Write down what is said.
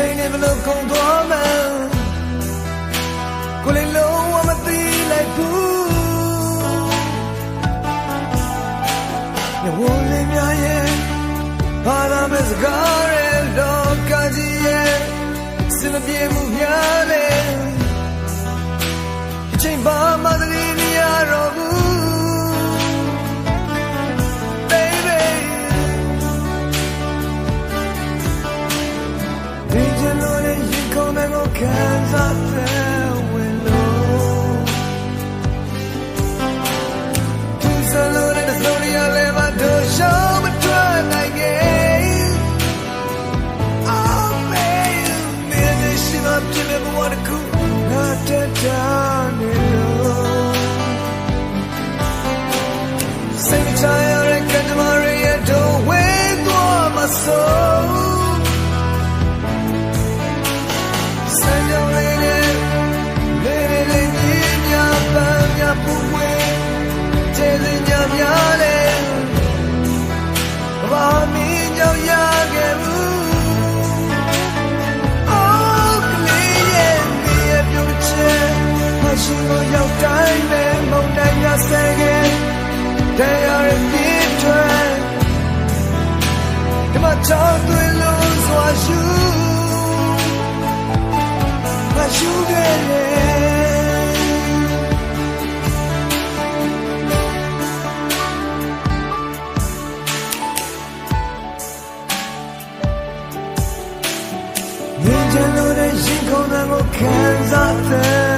လို့ကုန်သွားမှန်းကိုလေးလုံးဝမသိလိုက်ဘူးညဝလေးများရဲ့ဘာသာမဲ့စကားရဲ့လောကကြီးရဲ့စင်ပြေမှုများလေအချိန်ပါမှသတိမရတော့ဘူး ပြည့်မဲ့ဘဝတစ်ခုငါတက်တာနေလို့စိတ်ချရတဲ့ကတမရရဲ့တော့ဝေးသွားမဆုံးစံကြောင်လေးနဲ့လေးလေးလေးညပန်းညပူ တရားရဲ့ပြည့်ထွန်းဒီမှာချောင်းသွေးလုံးစွာရှူမရှူခဲ့လေမြင်ချင်လို့တဲ့ရင်ခုန်တဲ့